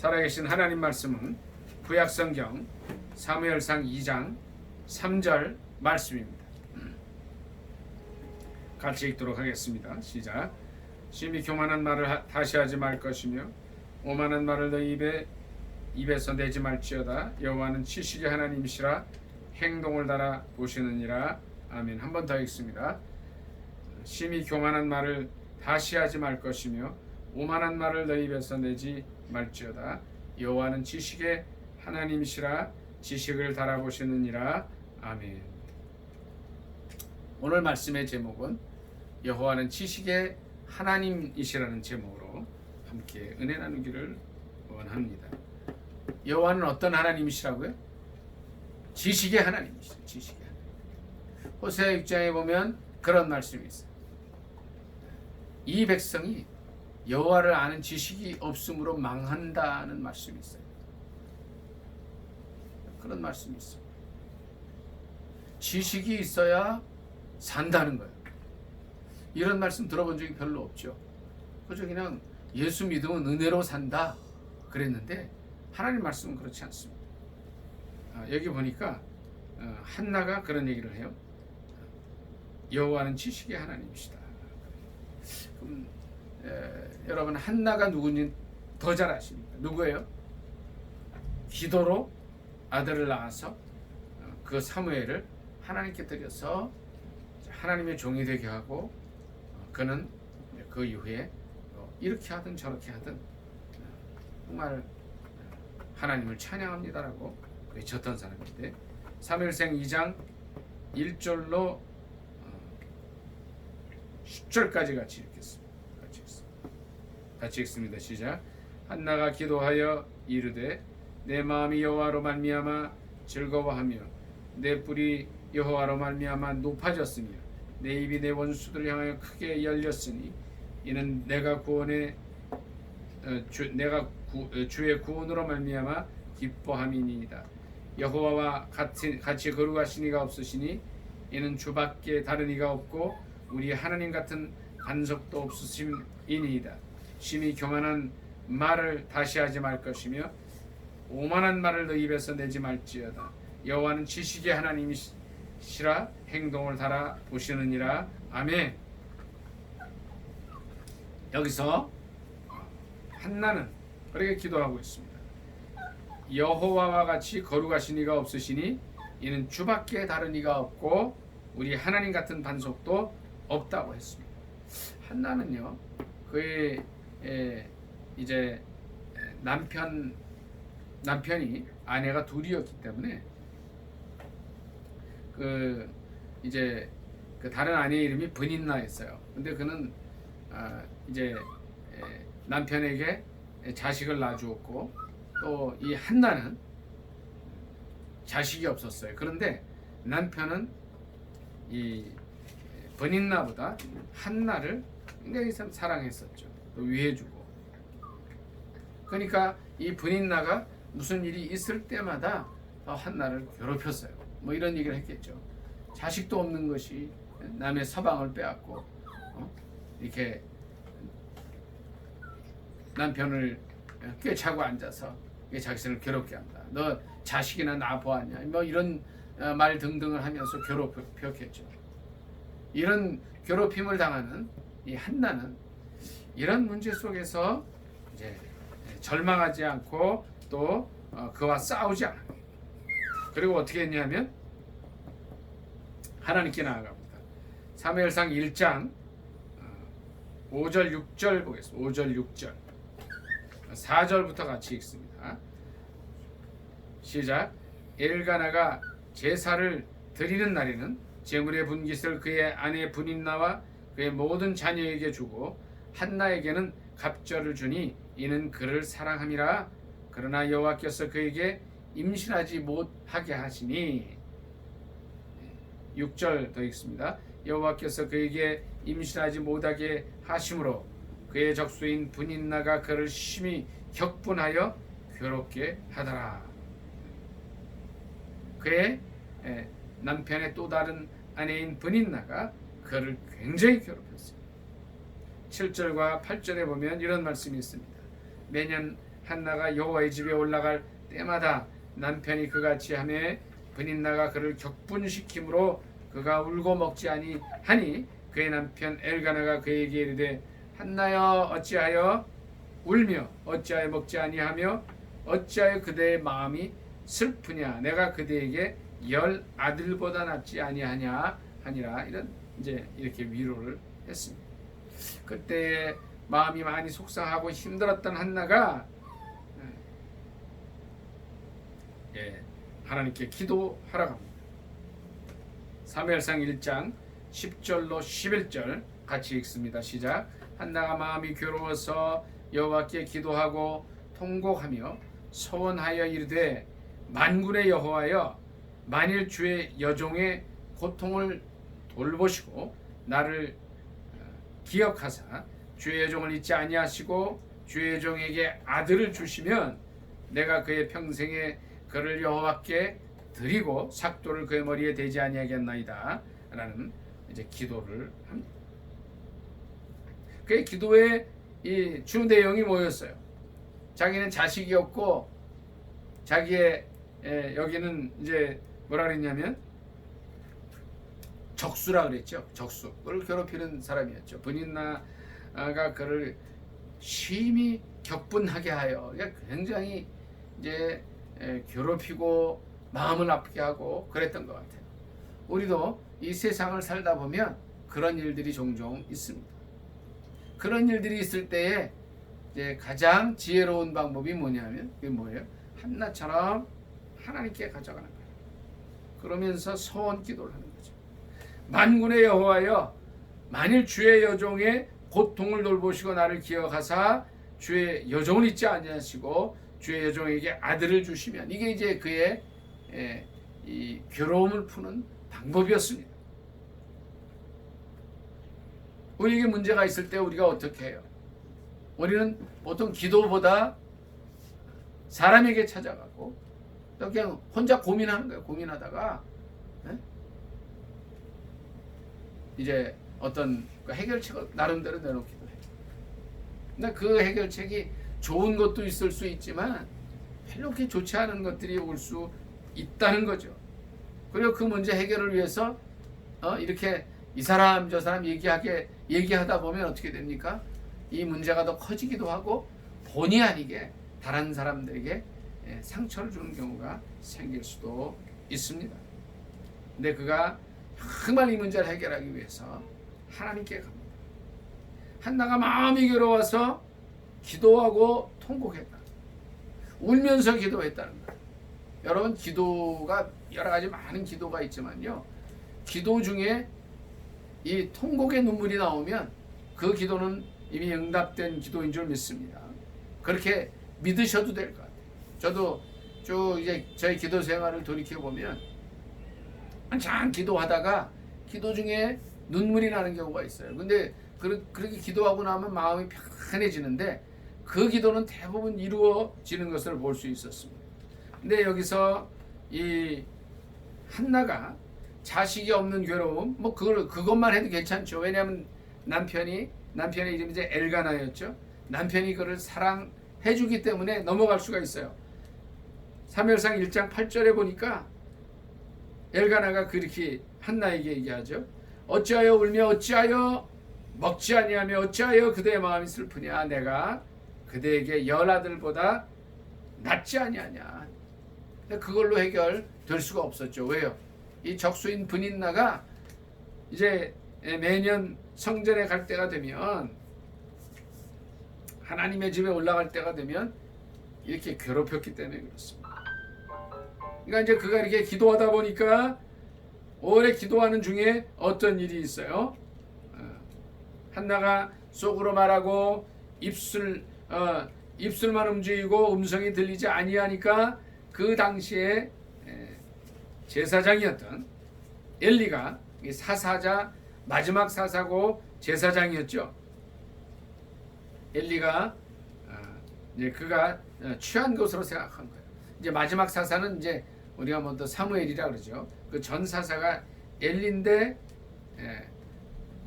살아계신 하나님 말씀은 구약성경 사무엘상 2장 3절 말씀입니다. 같이 읽도록 하겠습니다. 시작. 심히 교만한 말을 하- 다시 하지 말 것이며 오만한 말을 너희 입에 입에서 내지 말지어다. 여호와는 지식의 하나님이시라 행동을 달아 보시느니라. 아멘. 한 번 더 읽습니다. 심히 교만한 말을 다시 하지 말 것이며 오만한 말을 너희 입에서 내지 말지어다. 여호와는 지식의 하나님이시라 지식을 달아보시느니라. 아멘. 오늘 말씀의 제목은 여호와는 지식의 하나님이시라는 제목으로 함께 은혜 나누기를 원합니다. 여호와는 어떤 하나님이시라고요? 지식의 하나님이시죠. 지식의 하나님. 호세아 6장에 보면 그런 말씀이 있어요. 이 백성이 여호와를 아는 지식이 없으므로 망한다는 말씀이 있어요. 그런 말씀이 있어요. 지식이 있어야 산다는 거예요. 이런 말씀 들어본 적이 별로 없죠. 그저 그냥 예수 믿으면 은혜로 산다 그랬는데 하나님 말씀은 그렇지 않습니다. 아, 여기 보니까 어, 한나가 그런 얘기를 해요. 여호와는 지식의 하나님이시다. 그럼 에, 여러분 한나가 누군지 더 잘 아십니까? 누구예요? 기도로 아들을 낳아서 어, 그 사무엘을 하나님께 드려서 하나님의 종이 되게 하고 어, 그는 그 이후에 어, 이렇게 하든 저렇게 하든 어, 정말 하나님을 찬양합니다라고 외쳤던 사람인데 사무엘생 2장 1절로 10절까지 같이 읽겠습니다. 같이 읽습니다. 시작. 한나가 기도하여 이르되 내 마음이 여호와로 말미암아 즐거워하며 내 뿔이 여호와로 말미암아 높아졌으며 내 입이 내 원수들을 향하여 크게 열렸으니 이는 내가 구원의 어, 주, 내가 구, 어, 주의 구원으로 말미암아 기뻐함이니이다. 여호와와 같이 같이 거룩하신 이가 없으시니 이는 주밖에 다른 이가 없고 우리 하나님 같은 반석도 없으심이니이다. 심히 교만한 말을 다시 하지 말 것이며 오만한 말을 너 입에서 내지 말지어다. 여호와는 지식의 하나님이시라 행동을 달아 보시느니라. 아멘. 여기서 한나는 그렇게 기도하고 있습니다. 여호와와 같이 거룩하신 이가 없으시니 이는 주밖에 다른 이가 없고 우리 하나님 같은 반석도 없다고 했습니다. 한나는요 그의 에, 이제 남편 남편이 아내가 둘이었기 때문에 그 이제 그 다른 아내 이름이 브닌나였어요. 근데 그는 아, 이제 에, 남편에게 자식을 낳아주었고 또 이 한나는 자식이 없었어요. 그런데 남편은 이 버닌나보다 한나를 굉장히 참 사랑했었죠. 또 위해 주고. 그러니까 이 버닌나가 무슨 일이 있을 때마다 어, 한나를 괴롭혔어요. 뭐 이런 얘기를 했겠죠. 자식도 없는 것이 남의 서방을 빼앗고 어? 이렇게 남편을 꿰차고 앉아서 자기를 괴롭게 한다. 너 자식이나 나 보았냐? 뭐 이런 어, 말 등등을 하면서 괴롭혔겠죠. 이런 괴롭힘을 당하는 이 한나는 이런 문제 속에서 이제 절망하지 않고 또 어, 그와 싸우지 않아요. 그리고 어떻게 했냐면 하나님께 나아갑니다. 사무엘상 1장 5절 6절 보겠습니다. 5절 6절 4절부터 같이 읽습니다. 시작. 엘가나가 제사를 드리는 날에는 제물의 분깃을 그의 아내 분인나와 그의 모든 자녀에게 주고 한나에게는 갑절을 주니 이는 그를 사랑함이라 그러나 여호와께서 그에게 임신하지 못하게 하시니 6절 더 읽습니다. 여호와께서 그에게 임신하지 못하게 하심으로 그의 적수인 분인나가 그를 심히 격분하여 괴롭게 하더라. 그의 에, 남편의 또 다른 아내인 분인나가 그를 굉장히 괴롭혔어요. 7절과 8절에 보면 이런 말씀이 있습니다. 매년 한나가 여호와의 집에 올라갈 때마다 남편이 그같이 하매 분인나가 그를 격분시킴으로 그가 울고 먹지 아니 하니 그의 남편 엘가나가 그에게 이르되 한나여 어찌하여 울며 어찌하여 먹지 아니하며 어찌하여 그대의 마음이 슬프냐 내가 그대에게 열 아들보다 낫지 아니하냐 하니라 이런 이제 이렇게 위로를 했습니다. 그때 마음이 많이 속상하고 힘들었던 한나가 예, 하나님께 기도하러 갑니다. 사무엘상 1장 10절로 11절 같이 읽습니다. 시작. 한나가 마음이 괴로워서 여호와께 기도하고 통곡하며 소원하여 이르되 만군의 여호와여 만일 주의 여종의 고통을 돌보시고 나를 어, 기억하사 주의 여종을 잊지 아니하시고 주의 여종에게 아들을 주시면 내가 그의 평생에 그를 여호와께 드리고 삭도를 그의 머리에 대지 아니하겠나이다 라는 이제 기도를 합니다. 그의 기도의 이 주 내용이 뭐였어요? 자기는 자식이 없고 자기의 에, 여기는 이제 뭐라 그랬냐면 적수라 그랬죠. 적수. 그를 괴롭히는 사람이었죠. 분인나가 그를 심히 격분하게 하여 그러니까 굉장히 이제 에, 괴롭히고 마음을 아프게 하고 그랬던 것 같아요. 우리도 이 세상을 살다 보면 그런 일들이 종종 있습니다. 그런 일들이 있을 때에 이제 가장 지혜로운 방법이 뭐냐면 그게 뭐예요? 한나처럼 하나님께 가져가는 거예요. 그러면서 소원 기도를 하는 거죠. 만군의 여호와여 만일 주의 여종의 고통을 돌보시고 나를 기억하사 주의 여종을 잊지 아니하시고 주의 여종에게 아들을 주시면 이게 이제 그의 예, 이 괴로움을 푸는 방법이었습니다. 우리에게 문제가 있을 때 우리가 어떻게 해요? 우리는 보통 기도보다 사람에게 찾아가고 또 그냥 혼자 고민하는 거예요. 고민하다가 예? 이제 어떤 그 해결책을 나름대로 내놓기도 해요. 근데 그 해결책이 좋은 것도 있을 수 있지만 별로 그렇게 좋지 않은 것들이 올 수 있다는 거죠. 그리고 그 문제 해결을 위해서 어, 이렇게 이 사람 저 사람 얘기하게 얘기하다 보면 어떻게 됩니까? 이 문제가 더 커지기도 하고 본의 아니게 다른 사람들에게 예, 상처를 주는 경우가 생길 수도 있습니다. 근데 그가 정말 이 문제를 해결하기 위해서 하나님께 갑니다. 한나가 마음이 괴로워서 기도하고 통곡했다. 울면서 기도했다는 거예요. 여러분 기도가 여러 가지 많은 기도가 있지만요. 기도 중에 이 통곡의 눈물이 나오면 그 기도는 이미 응답된 기도인 줄 믿습니다. 그렇게 믿으셔도 될 것 같아요. 저도 쭉 이제 저희 기도 생활을 돌이켜 보면 한참 기도하다가 기도 중에 눈물이 나는 경우가 있어요. 근데 그렇게 기도하고 나면 마음이 편해지는데 그 기도는 대부분 이루어지는 것을 볼 수 있었습니다. 근데 여기서 이 한나가 자식이 없는 괴로움 뭐 그걸 그것만 해도 괜찮죠. 왜냐하면 남편이 남편의 이름이 이제 엘가나였죠. 남편이 그를 사랑해 주기 때문에 넘어갈 수가 있어요. 사무엘상 1장 8절에 보니까 엘가나가 그렇게 한나에게 얘기하죠. 어찌하여 울며 어찌하여 먹지 아니하며 어찌하여 그대의 마음이 슬프냐 내가 그대에게 열 아들보다 낫지 아니하냐. 그걸로 해결될 수가 없었죠. 왜요? 이 적수인 분인나가 이제 매년 성전에 갈 때가 되면 하나님의 집에 올라갈 때가 되면 이렇게 괴롭혔기 때문에 그렇습니다. 그러니까 이제 그가 이렇게 기도하다 보니까 오래 기도하는 중에 어떤 일이 있어요. 어, 한나가 속으로 말하고 입술 어, 입술만 움직이고 음성이 들리지 아니하니까 그 당시에 제사장이었던 엘리가 사사자 마지막 사사고 제사장이었죠. 엘리가 어, 이제 그가 취한 것으로 생각한 거예요. 이제 마지막 사사는 이제 우리가 뭐 또 사무엘이라 그러죠. 그 전 사사가 엘리인데 예,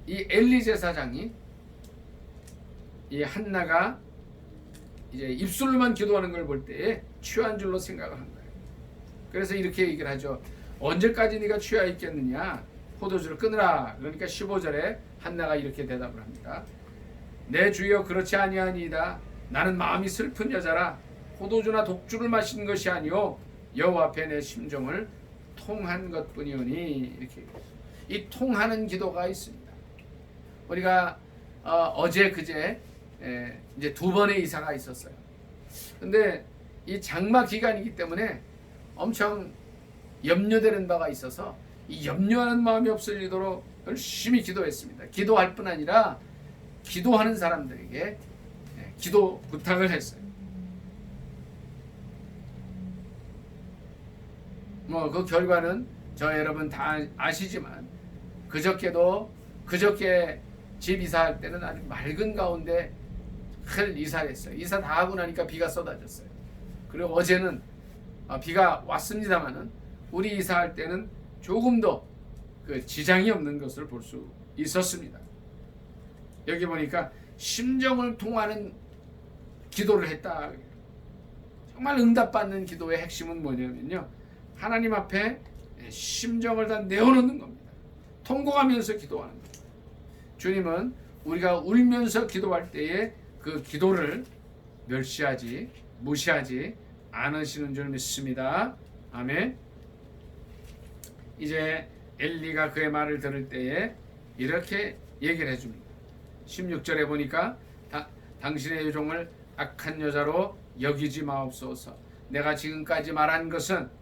이 엘리 제사장이 이 한나가 이제 입술로만 기도하는 걸 볼 때에 취한 줄로 생각을 한 거예요. 그래서 이렇게 얘기를 하죠. 언제까지 네가 취하 있겠느냐? 포도주를 끊으라. 그러니까 15절에 한나가 이렇게 대답을 합니다. 내 주여 그렇지 아니하니이다. 나는 마음이 슬픈 여자라 포도주나 독주를 마신 것이 아니요 여호와 앞에 내 심정을 통한 것뿐이오니 이렇게 이 통하는 기도가 있습니다. 우리가 어, 제 그제 에, 이제 두 번의 이사가 있었어요. 근데 이 장마 기간이기 때문에 엄청 염려되는 바가 있어서 이 염려하는 마음이 없어지도록 열심히 기도했습니다. 기도할 뿐 아니라 기도하는 사람들에게 예, 기도 부탁을 했어요. 뭐 그 결과는 저 여러분 다 아시지만 그저께도 그저께 집 이사할 때는 아주 맑은 가운데 큰 이사를 했어요. 이사 다 하고 나니까 비가 쏟아졌어요. 그리고 어제는 아, 비가 왔습니다만은 우리 이사할 때는 조금도 그 지장이 없는 것을 볼 수 있었습니다. 여기 보니까 심정을 통하는 기도를 했다. 정말 응답받는 기도의 핵심은 뭐냐면요. 하나님 앞에 심정을 다 내어놓는 겁니다. 통곡하면서 기도하는 겁니다. 주님은 우리가 울면서 기도할 때에 그 기도를 멸시하지 무시하지 않으시는 줄 믿습니다. 아멘. 이제 엘리가 그의 말을 들을 때에 이렇게 얘기를 해줍니다. 16절에 보니까 다, 당신의 요종을 악한 여자로 여기지 마옵소서. 내가 지금까지 말한 것은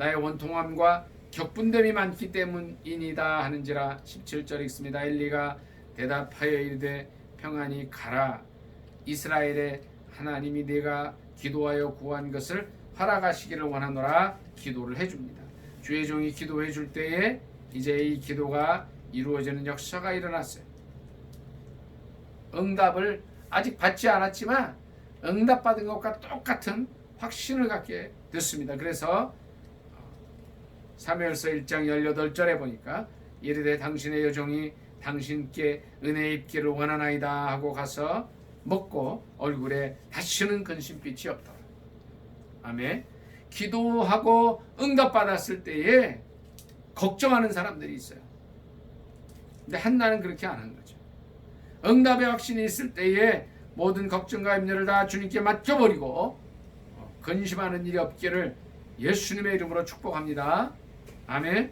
나의 원통함과 격분됨이 많기 때문이니다 하는지라 17절 읽습니다. 엘리가 대답하여 이르되 평안히 가라. 이스라엘의 하나님이 내가 기도하여 구한 것을 허락하시기를 원하노라 기도를 해줍니다. 주의 종이 기도해 줄 때에 이제 이 기도가 이루어지는 역사가 일어났어요. 응답을 아직 받지 않았지만 응답받은 것과 똑같은 확신을 갖게 됐습니다. 그래서 사무엘서 1장 18절에 보니까 이르되 당신의 여종이 당신께 은혜 입기를 원하나이다 하고 가서 먹고 얼굴에 다시는 근심빛이 없더라. 아멘. 기도하고 응답받았을 때에 걱정하는 사람들이 있어요. 근데 한나는 그렇게 안 한 거죠. 응답의 확신이 있을 때에 모든 걱정과 염려를 다 주님께 맡겨버리고 근심하는 일이 없기를 예수님의 이름으로 축복합니다. 아멘.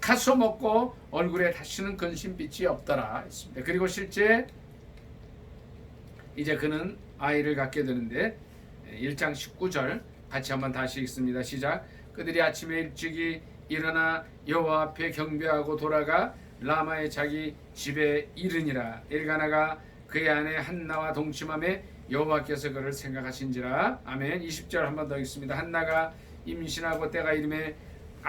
가서 먹고 얼굴에 다시는 근심빛이 없더라 했습니다. 그리고 실제 이제 그는 아이를 갖게 되는데 1장 19절 같이 한번 다시 읽습니다. 시작. 그들이 아침에 일찍이 일어나 여호와 앞에 경배하고 돌아가 라마의 자기 집에 이르니라. 엘가나가 그의 아내 한나와 동침함에 여호와께서 그를 생각하신지라. 아멘. 20절 한 번 더 읽습니다. 한나가 임신하고 때가 이름에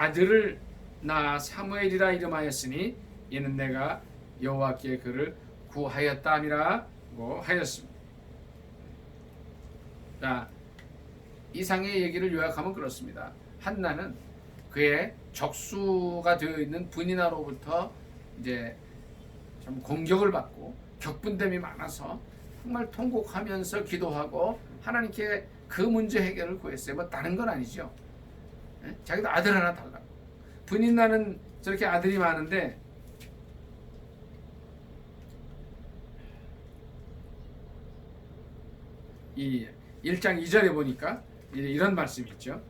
아들을 낳아 사무엘이라 이름하였으니 이는 내가 여호와께 그를 구하였다미라고 하였습니다. 자, 이상의 얘기를 요약하면 그렇습니다. 한나는 그의 적수가 되어 있는 분이나로부터 이제 좀 공격을 받고 격분됨이 많아서 정말 통곡하면서 기도하고 하나님께 그 문제 해결을 구했어요. 뭐 다른 건 아니죠. 예? 자기도 아들 하나 달라고. 분인 나는 저렇게 아들이 많은데 이 1장 2절에 보니까 이런 말씀이 있죠.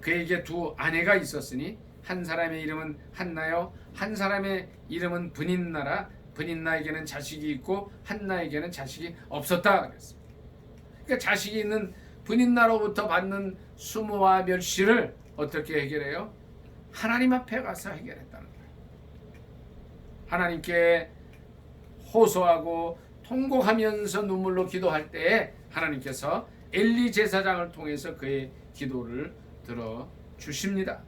그에게 두 아내가 있었으니 한 사람의 이름은 한나요 한 사람의 이름은 분인나라 분인나에게는 자식이 있고 한나에게는 자식이 없었다 그랬습니다. 그러니까 자식이 있는 분인 나로부터 받는 수모와 멸시를 어떻게 해결해요? 하나님 앞에 가서 해결했다는 거예요. 하나님께 호소하고 통곡하면서 눈물로 기도할 때에 하나님께서 엘리 제사장을 통해서 그의 기도를 들어 주십니다.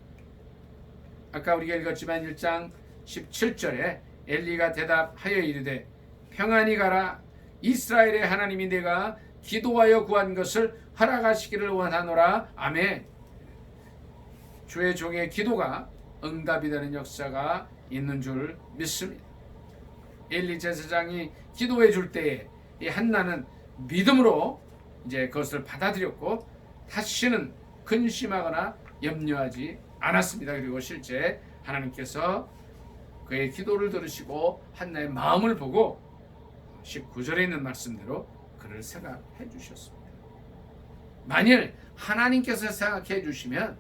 아까 우리가 읽었지만 1장 17절에 엘리가 대답하여 이르되 평안히 가라 이스라엘의 하나님이 내가 기도하여 구한 것을 허락하시기를 원하노라 아멘. 주의 종의 기도가 응답이 되는 역사가 있는 줄 믿습니다. 엘리 제사장이 기도해 줄 때에 이 한나는 믿음으로 이제 그것을 받아들였고 다시는 근심하거나 염려하지 않았습니다. 그리고 실제 하나님께서 그의 기도를 들으시고 한나의 마음을 보고 19절에 있는 말씀대로 그를 생각해 주셨습니다. 만일 하나님께서 생각해 주시면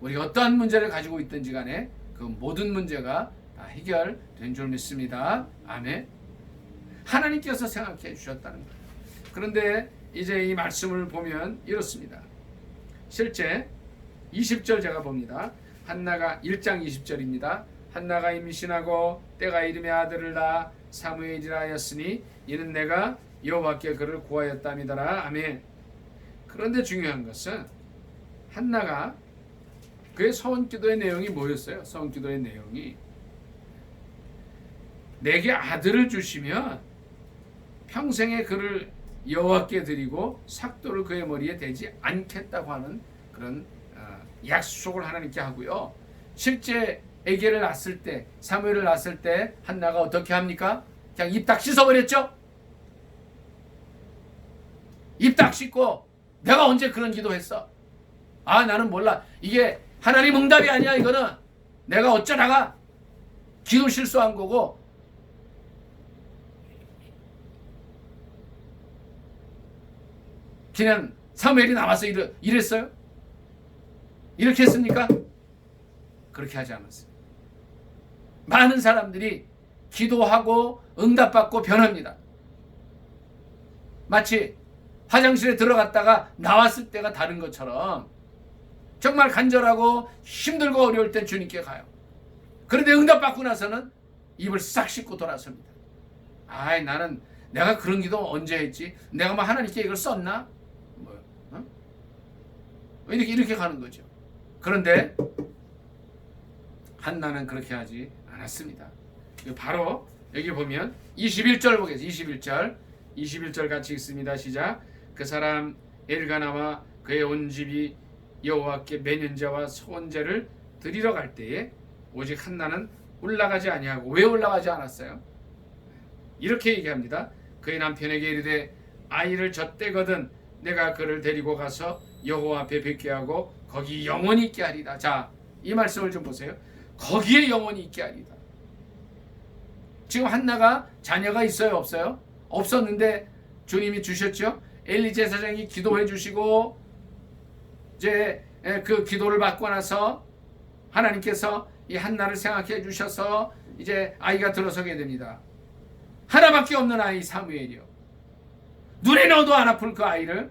우리 어떠한 문제를 가지고 있든지 간에 그 모든 문제가 다 해결된 줄 믿습니다. 아멘. 하나님께서 생각해 주셨다는 거예요. 그런데 이제 이 말씀을 보면 이렇습니다. 실제 20절 제가 봅니다. 한나가 1장 20절입니다. 한나가 임신하고 때가 이름의 아들을 낳아 사무엘이라 하였으니 이는 내가 여호와께 그를 구하였답니다라. 아멘. 그런데 중요한 것은 한나가 그의 서원 기도의 내용이 뭐였어요? 서원 기도의 내용이 내게 아들을 주시면 평생에 그를 여호와께 드리고 삭도를 그의 머리에 대지 않겠다고 하는 그런 어, 약속을 하나님께 하고요. 실제 아기를 낳았을 때 사무엘을 낳았을 때 한나가 어떻게 합니까? 그냥 입 딱 씻어버렸죠. 입 딱 씻고 내가 언제 그런 기도했어? 아 나는 몰라. 이게 하나님 응답이 아니야 이거는 내가 어쩌다가 기도 실수한 거고 그냥 사무엘이 나와서 이래, 이랬어요? 이렇게 했습니까? 그렇게 하지 않았어요. 많은 사람들이 기도하고 응답받고 변합니다. 마치 화장실에 들어갔다가 나왔을 때가 다른 것처럼 정말 간절하고 힘들고 어려울 때 주님께 가요. 그런데 응답받고 나서는 입을 싹 씻고 돌아섭니다. 아이 나는 내가 그런 기도 언제 했지? 내가 뭐 하나님께 이걸 썼나? 뭐 어? 이렇게 이렇게 가는 거죠. 그런데 한나는 그렇게 하지 않았습니다. 바로 여기 보면 21절 보겠습니다. 21절 21절 같이 읽습니다. 시작. 그 사람 엘가나와 그의 온 집이 여호와께 매년제와 소원제를 드리러 갈 때에 오직 한나는 올라가지 아니하고 왜 올라가지 않았어요? 이렇게 얘기합니다. 그의 남편에게 이르되 아이를 젖대거든 내가 그를 데리고 가서 여호와 앞에 뵙게 하고 거기 영원히 있게 하리다. 자, 이 말씀을 좀 보세요. 거기에 영원히 있게 하리다. 지금 한나가 자녀가 있어요, 없어요? 없었는데 주님이 주셨죠. 엘리 제사장이 기도해 주시고 이제 그 기도를 받고 나서 하나님께서 이 한나를 생각해 주셔서 이제 아이가 들어서게 됩니다. 하나밖에 없는 아이 사무엘이요. 눈에 넣어도 안 아플 그 아이를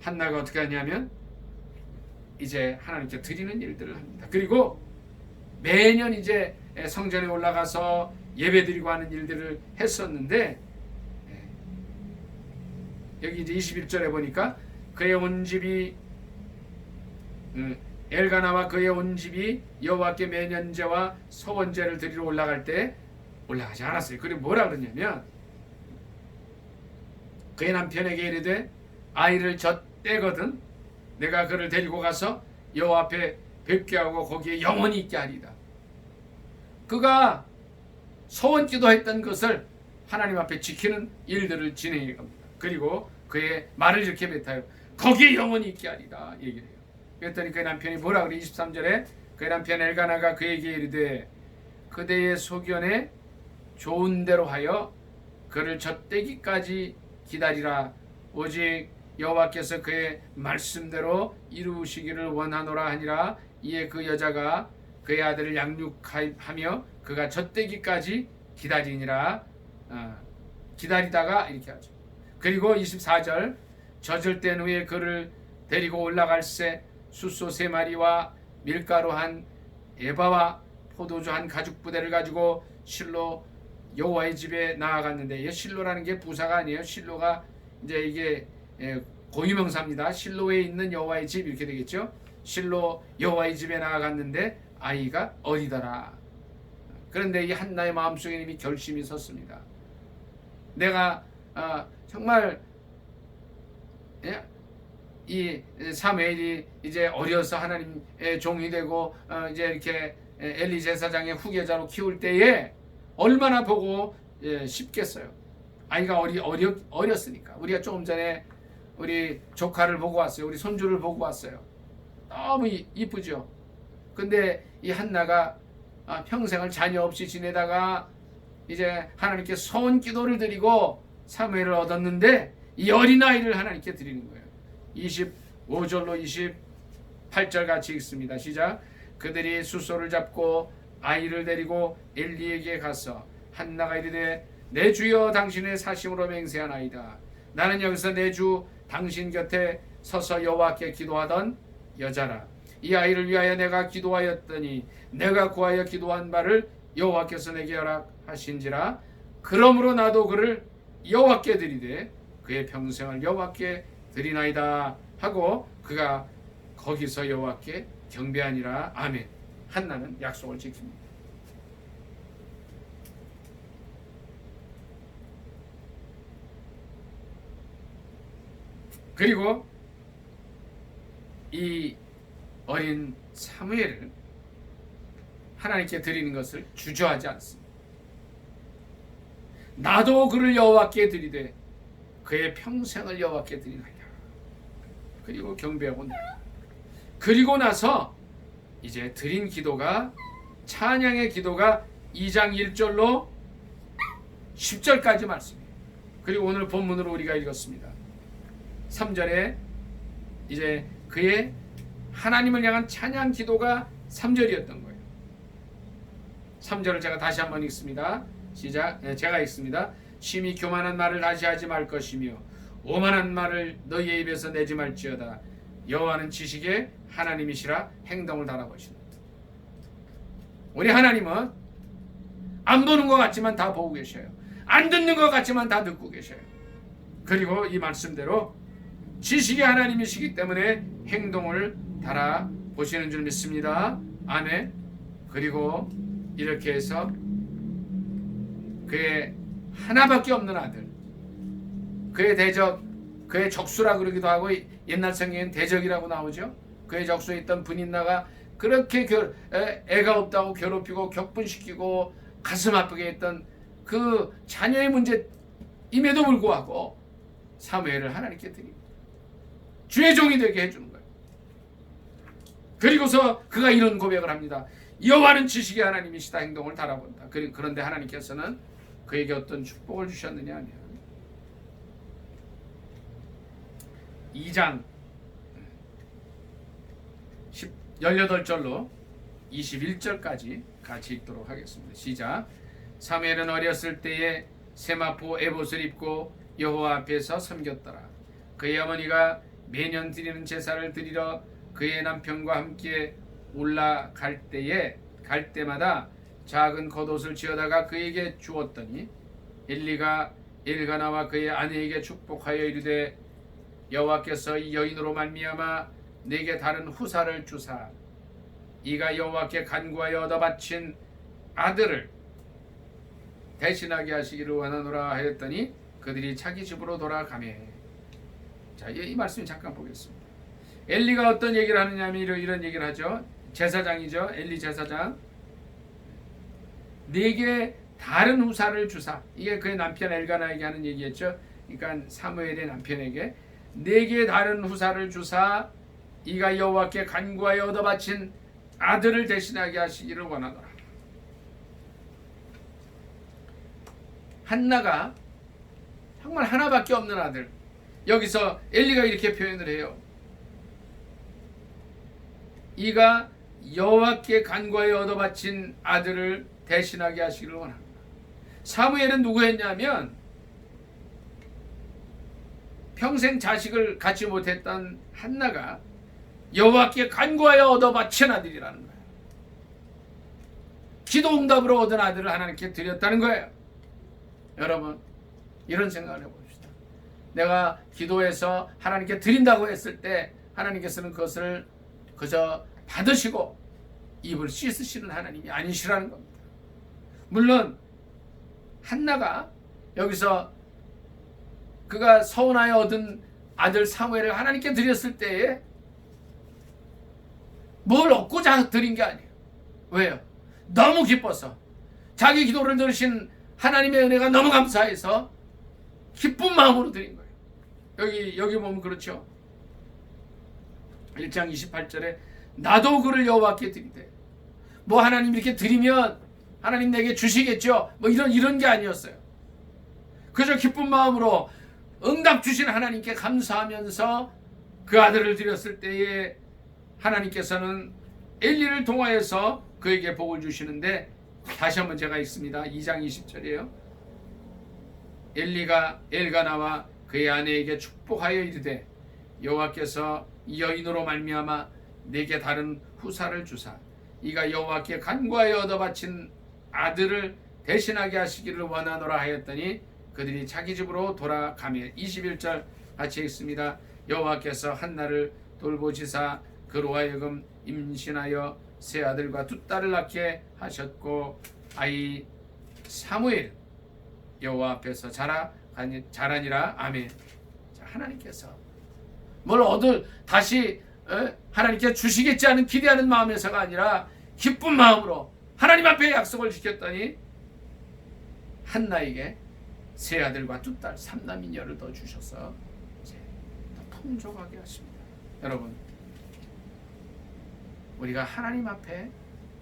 한나가 어떻게 하냐면 이제 하나님께 드리는 일들을 합니다. 그리고 매년 이제 성전에 올라가서 예배드리고 하는 일들을 했었는데 여기 이제 21절에 보니까 그의 온 집이 음, 엘가나와 그의 온 집이 여호와께 매년제와 소원제를 드리러 올라갈 때 올라가지 않았어요. 그리고 뭐라 그러냐면 그의 남편에게 이르되 아이를 젖떼거든 내가 그를 데리고 가서 여호와 앞에 뵙게 하고 거기에 영원히 있게 하리다. 그가 소원 기도했던 것을 하나님 앞에 지키는 일들을 진행해 갑니다. 그리고 그의 말을 이렇게 뱉어요. 거기에 영원히 있게 하리다 얘기를 해요. 그랬더니 그의 남편이 뭐라 그래 23절에 그의 남편 엘가나가 그에게 이르되 그대의 소견에 좋은 대로 하여 그를 젖대기까지 기다리라 오직 여호와께서 그의 말씀대로 이루시기를 원하노라 하니라 이에 그 여자가 그의 아들을 양육하며 그가 젖대기까지 기다리니라 어, 기다리다가 이렇게 하죠. 그리고 24절 젖을 땐 후에 그를 데리고 올라갈새 숫소 세 마리와 밀가루 한 에바와 포도주 한 가죽 부대를 가지고 실로 여호와의 집에 나아갔는데 이 실로라는 게 부사가 아니에요. 실로가 이제 이게 예, 고유명사입니다. 실로에 있는 여호와의 집 이렇게 되겠죠. 실로 여호와의 집에 나아갔는데 아이가 어리더라. 그런데 이 한나의 마음속에 이미 결심이 섰습니다. 내가 아, 정말 예? 이 사무엘이 이제 어려서 하나님의 종이 되고 어, 이제 이렇게 엘리 제사장의 후계자로 키울 때에 얼마나 보고 예, 쉽겠어요. 아이가 어리 어려 어렸으니까 우리가 조금 전에 우리 조카를 보고 왔어요. 우리 손주를 보고 왔어요. 너무 이- 이쁘죠. 근데 이 한나가 아, 평생을 자녀 없이 지내다가 이제 하나님께 소원 기도를 드리고 사무엘을 얻었는데 이 어린 아이를 하나님께 드리는 거예요. 25절로 28절 같이 읽습니다. 시작. 그들이 수소를 잡고 아이를 데리고 엘리에게 가서 한나가 이르되 내 주여 당신의 사심으로 맹세하나이다. 나는 여기서 내 주 당신 곁에 서서 여호와께 기도하던 여자라. 이 아이를 위하여 내가 기도하였더니 내가 구하여 기도한 바를 여호와께서 내게 허락하신지라. 그러므로 나도 그를 여호와께 드리되 그의 평생을 여호와께 드리나이다 하고 그가 거기서 여호와께 경배하니라. 아멘. 한나는 약속을 지킵니다. 그리고 이 어린 사무엘을 하나님께 드리는 것을 주저하지 않습니다. 나도 그를 여호와께 드리되 그의 평생을 여호와께 드리나이다. 그리고 경배하고 나. 그리고 나서 이제 드린 기도가 찬양의 기도가 2장 1절로 10절까지 말씀이에요. 그리고 오늘 본문으로 우리가 읽었습니다. 3절에 이제 그의 하나님을 향한 찬양 기도가 3절이었던 거예요. 3절을 제가 다시 한번 읽습니다. 시작. 네, 제가 읽습니다. 심히 교만한 말을 다시 하지 말 것이며 오만한 말을 너희의 입에서 내지 말지어다. 여호와는 지식의 하나님이시라 행동을 달아보시는. 우리 하나님은 안 보는 것 같지만 다 보고 계셔요. 안 듣는 것 같지만 다 듣고 계셔요. 그리고 이 말씀대로 지식의 하나님이시기 때문에 행동을 달아 보시는 줄 믿습니다. 아멘. 그리고 이렇게 해서 그의 하나밖에 없는 아들, 그의 대적, 그의 적수라 그러기도 하고 옛날 성경엔 대적이라고 나오죠. 그의 적수에 있던 분인나가 그렇게 결, 애, 애가 없다고 괴롭히고 격분시키고 가슴 아프게 했던 그 자녀의 문제임에도 불구하고 사무엘을 하나님께 드립니다. 주의 종이 되게 해주는 거예요. 그리고서 그가 이런 고백을 합니다. 여호와는 지식의 하나님이시다 행동을 달아본다. 그런데 하나님께서는 그에게 어떤 축복을 주셨느냐 하면 2장 10, 18절로 21절까지 같이 읽도록 하겠습니다. 시작. 사무엘은 어렸을 때에 세마포 에봇을 입고 여호와 앞에서 섬겼더라. 그의 어머니가 매년 드리는 제사를 드리러 그의 남편과 함께 올라갈 때에 갈 때마다 작은 겉옷을 지어다가 그에게 주었더니 엘리가 엘가나와 그의 아내에게 축복하여 이르되 여호와께서 이 여인으로 말미암아 내게 다른 후사를 주사 이가 여호와께 간구하여 얻어 바친 아들을 대신하게 하시기를 원하노라 하였더니 그들이 자기 집으로 돌아가매 자, 이, 이 말씀 잠깐 보겠습니다. 엘리가 어떤 얘기를 하느냐 하면 이런 얘기를 하죠. 제사장이죠. 엘리 제사장. 네게 다른 후사를 주사. 이게 그의 남편 엘가나에게 하는 얘기였죠. 그러니까 사무엘의 남편에게 네게 다른 후사를 주사 이가 여호와께 간구하여 얻어 바친 아들을 대신하게 하시기를 원하노라. 한나가 정말 하나밖에 없는 아들. 여기서 엘리가 이렇게 표현을 해요. 이가 여호와께 간과에 얻어 바친 아들을 대신하게 하시기를 원합니다. 사무엘은 누구였냐면 평생 자식을 갖지 못했던 한나가 여호와께 간구하여 얻어 바친 아들이라는 거예요. 기도 응답으로 얻은 아들을 하나님께 드렸다는 거예요. 여러분 이런 생각을 해봅시다. 내가 기도해서 하나님께 드린다고 했을 때 하나님께서는 그것을 그저 받으시고 입을 씻으시는 하나님이 아니시라는 겁니다. 물론 한나가 여기서 그가 서운하여 얻은 아들 사무엘을 하나님께 드렸을 때에 뭘 얻고자 드린 게 아니에요. 왜요? 너무 기뻐서 자기 기도를 들으신 하나님의 은혜가 너무 감사해서 기쁜 마음으로 드린 거예요. 여기 여기 보면 그렇죠. 1장 28절에 나도 그를 여호와께 드리되 뭐 하나님 이렇게 드리면 하나님 내게 주시겠죠. 뭐 이런 이런 게 아니었어요. 그저 기쁜 마음으로 응답 주신 하나님께 감사하면서 그 아들을 드렸을 때에 하나님께서는 엘리를 통하여서 그에게 복을 주시는데 다시 한번 제가 읽습니다. 2장 20절이에요. 엘리가 엘가나와 그의 아내에게 축복하여 이르되 여호와께서 이 여인으로 말미암아 내게 다른 후사를 주사 이가 여호와께 간구하여 얻어 바친 아들을 대신하게 하시기를 원하노라 하였더니 그들이 자기 집으로 돌아가며 21절 같이 읽습니다. 여호와께서 한나를 돌보시사 그로 하여금 임신하여 세 아들과 두 딸을 낳게 하셨고 아이 사무엘 여호와 앞에서 자라 자라니라 아멘. 자, 하나님께서 뭘 얻을 다시 에? 하나님께 주시겠지 하는 기대하는 마음에서가 아니라 기쁜 마음으로 하나님 앞에 약속을 지켰더니 한나에게 세 아들과 두 딸 삼남인녀를 더 주셔서 이제 더 풍족하게 하십니다. 여러분 우리가 하나님 앞에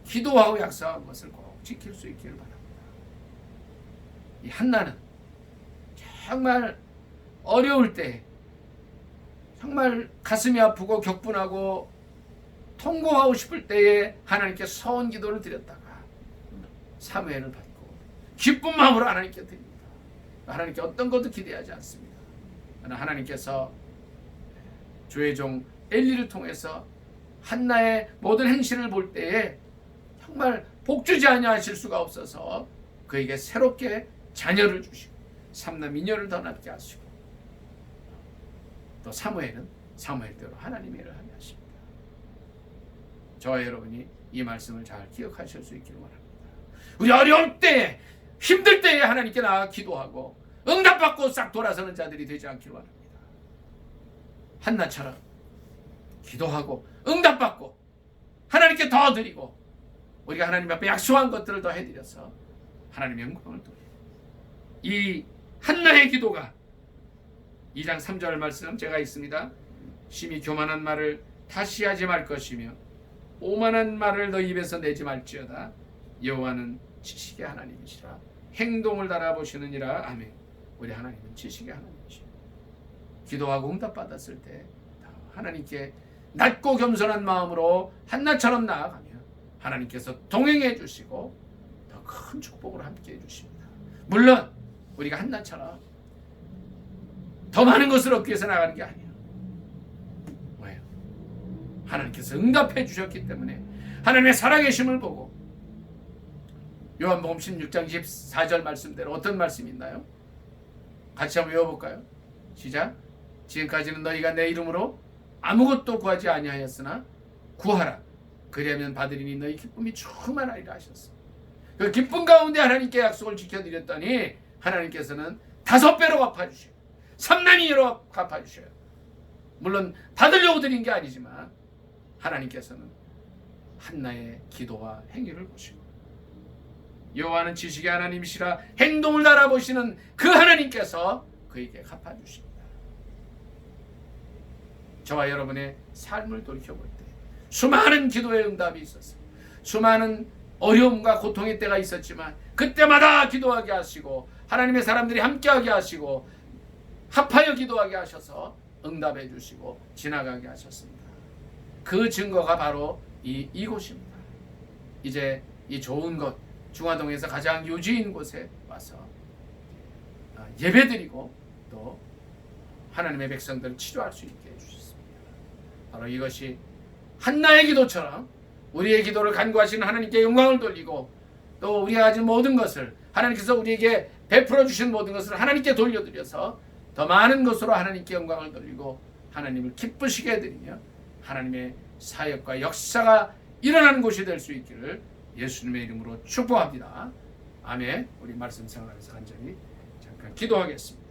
기도하고 약속한 것을 꼭 지킬 수 있기를 바랍니다. 이 한나는 정말 어려울 때 정말 가슴이 아프고 격분하고 통곡하고 싶을 때에 하나님께 서원 기도를 드렸다가 사무엘을 받고 기쁜 마음으로 하나님께 드립니다. 하나님께 어떤 것도 기대하지 않습니다. 하나님께서 주의 종 엘리를 통해서 한나의 모든 행실을 볼 때에 정말 복주지 아니하실 수가 없어서 그에게 새롭게 자녀를 주시고 삼남 이녀를 더 낳게 하시고 또 사무엘은 사무엘대로 하나님의 일을 하게 하십니다. 저와 여러분이 이 말씀을 잘 기억하실 수 있기를 원합니다. 우리 어려울 때 힘들 때에 하나님께 나가 기도하고 응답받고 싹 돌아서는 자들이 되지 않기를 원합니다. 한나처럼 기도하고 응답받고 하나님께 더 드리고 우리가 하나님 앞에 약속한 것들을 더 해드려서 하나님의 영광을 돌려 이 한나의 기도가 2장 3절 말씀 제가 있습니다. 심히 교만한 말을 다시 하지 말 것이며 오만한 말을 너 입에서 내지 말지어다. 여호와는 지식의 하나님이시라. 행동을 달아보시느니라. 아멘. 우리 하나님은 지식의 하나님이시라. 기도하고 응답 받았을 때 하나님께 낮고 겸손한 마음으로 한나처럼 나아가며 하나님께서 동행해 주시고 더 큰 축복을 함께 해 주십니다. 물론 우리가 한나처럼 더 많은 것을 얻기 위해서 나가는 게 아니에요. 왜요? 하나님께서 응답해 주셨기 때문에 하나님의 살아계심을 보고 요한복음 16장 14절 말씀대로 어떤 말씀이 있나요? 같이 한번 외워볼까요? 시작. 지금까지는 너희가 내 이름으로 아무것도 구하지 아니하였으나 구하라. 그리하면 받으리니 너희 기쁨이 충만하리라 하셨어. 그 기쁨 가운데 하나님께 약속을 지켜드렸더니 하나님께서는 다섯 배로 갚아주셔요. 삼남이로 갚아주셔요. 물론 받으려고 드린 게 아니지만 하나님께서는 한나의 기도와 행위를 보시고 여호와는 지식의 하나님이시라 행동을 알아보시는 그 하나님께서 그에게 갚아주십니다. 저와 여러분의 삶을 돌이켜볼 때 수많은 기도의 응답이 있었어요. 수많은 어려움과 고통의 때가 있었지만 그때마다 기도하게 하시고 하나님의 사람들이 함께하게 하시고 합하여 기도하게 하셔서 응답해 주시고 지나가게 하셨습니다. 그 증거가 바로 이 이곳입니다. 이제 이 좋은 곳 중화동에서 가장 요지인 곳에 와서 아, 예배드리고 또 하나님의 백성들을 치료할 수 있게 해주셨습니다. 바로 이것이 한나의 기도처럼 우리의 기도를 간구하시는 하나님께 영광을 돌리고 또 우리가 가진 모든 것을 하나님께서 우리에게 베풀어 주신 모든 것을 하나님께 돌려드려서 더 많은 것으로 하나님께 영광을 돌리고 하나님을 기쁘시게 해드리며 하나님의 사역과 역사가 일어나는 곳이 될 수 있기를 예수님의 이름으로 축복합니다. 아멘. 우리 말씀 생활에서 간절히 잠깐 기도하겠습니다.